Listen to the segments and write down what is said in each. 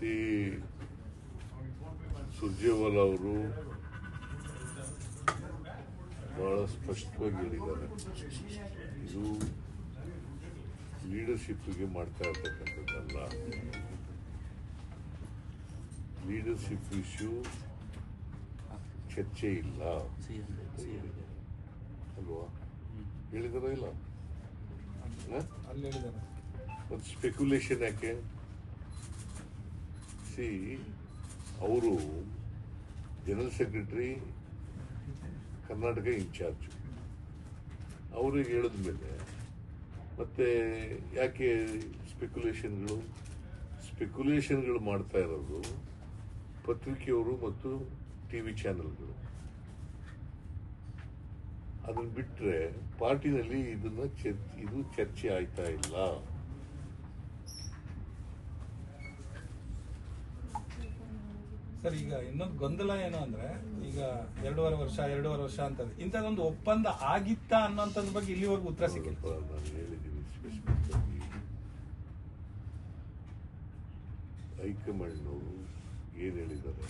C Surjewala ಅವರು ಬಹಳ ಸ್ಪಷ್ಟವಾಗಿ ಹೇಳಿದ್ದಾರೆ ಇದು ಲೀಡರ್ಶಿಪ್ಗೆ ಮಾಡ್ತಾ ಇರ್ತಕ್ಕಂಥದ್ದಲ್ಲ. ಲೀಡರ್ಶಿಪ್ ಇಶ್ಯೂ ಚರ್ಚೆ ಇಲ್ಲ. ಅಲ್ವಾ? ಹೇಳಿದಾರ ಇಲ್ಲ? ಮತ್ತು ಸ್ಪೆಕ್ಯುಲೇಷನ್ ಯಾಕೆ? ಸಿ, ಅವರು ಜನರಲ್ ಸೆಕ್ರೆಟರಿ ಕರ್ನಾಟಕ ಇನ್ಚಾರ್ಜ್ ಅವ್ರಿಗೆ ಹೇಳಿದ್ಮೇಲೆ ಮತ್ತೆ ಯಾಕೆ ಸ್ಪೆಕ್ಯುಲೇಷನ್ಗಳು ಸ್ಪೆಕ್ಯುಲೇಷನ್ಗಳು ಮಾಡ್ತಾ ಇರೋದು ಪತ್ರಿಕೆಯವರು ಮತ್ತು ಟಿ ವಿ ಚಾನೆಲ್ಗಳು ಅದನ್ನು ಬಿಟ್ಟರೆ ಪಾರ್ಟಿನಲ್ಲಿ ಇದನ್ನು ಚರ್ ಇದು ಚರ್ಚೆ ಆಯ್ತಾ ಇಲ್ಲ? ಸರ್, ಈಗ ಇನ್ನೊಂದು ಗೊಂದಲ ಏನು ಅಂದ್ರೆ, ಈಗ ಎರಡೂವರೆ ವರ್ಷ ಎರಡೂವರೆ ವರ್ಷ ಅಂತ ಇಂಥದ್ದೊಂದು ಒಪ್ಪಂದ ಆಗಿತ್ತಾ ಅನ್ನೋಂಥದ್ರ ಬಗ್ಗೆ ಇಲ್ಲಿವರೆಗೂ ಉತ್ತರ ಸಿಕ್ಕಿಲ್ಲ. ಹೈಕಮಾಂಡ್ನವರು ಏನು ಹೇಳಿದ್ದಾರೆ?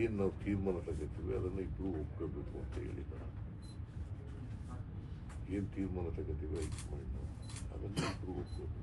ಏನು ನಾವು ತೀರ್ಮಾನ ತಗೋತೀವಿ? ಅದನ್ನು ಇಬ್ಬರು ಒಪ್ಕೋಬೇಕು ಅಂತ ಹೇಳಿದ್ದಾರೆ. ಏನು ತೀರ್ಮಾನ ತಗೋತೀವಿ ಹೈಕಮಾಂಡ್ ಅದನ್ನು ಇಬ್ಬರು ಒಪ್ಕೋಬೇಕು.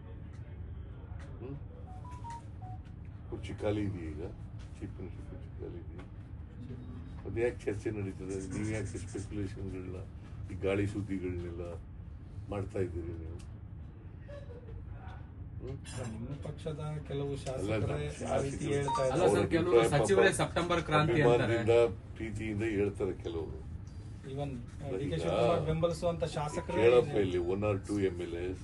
ಕುರ್ಚಿ ಖಾಲಿ ಇದೆಯಾ ಈಗ ಚೀಫ್ ಮಿನಿಸ್ಟರ್ ಕುರ್ಚಿ ಖಾಲಿ ಇದೆಯಾ ಅದು ಯಾಕೆ ಚರ್ಚೆ ನಡೀತದೆ ನೀವು ಯಾಕೆ ಸ್ಪೆಕ್ಯುಲೇಷನ್ಗಳನ್ನ ಈ ಗಾಳಿ ಸುದ್ದಿಗಳನ್ನೆಲ್ಲ ಮಾಡ್ತಾ ಇದ್ದೀರಿ ನೀವು ನಿಮ್ಮ ಪಕ್ಷದ ಕೆಲವು ಅಲ್ಲ, ಶಾಸಕರೇ ಆ ರೀತಿ ಹೇಳ್ತಾ ಇದ್ದಾರೆ ಸರ್, ಕೆಲವರು ಸಚಿವರೇ ಸೆಪ್ಟೆಂಬರ್ ಕ್ರಾಂತಿ ಪ್ರೀತಿಯಿಂದ ಹೇಳ್ತಾರೆ ಕೆಲವರು ಬೆಂಬಲಿಸುವಂತ ಶಾಸಕರು ಹೇಳಪ್ಪ ಇಲ್ಲಿ one or two M L S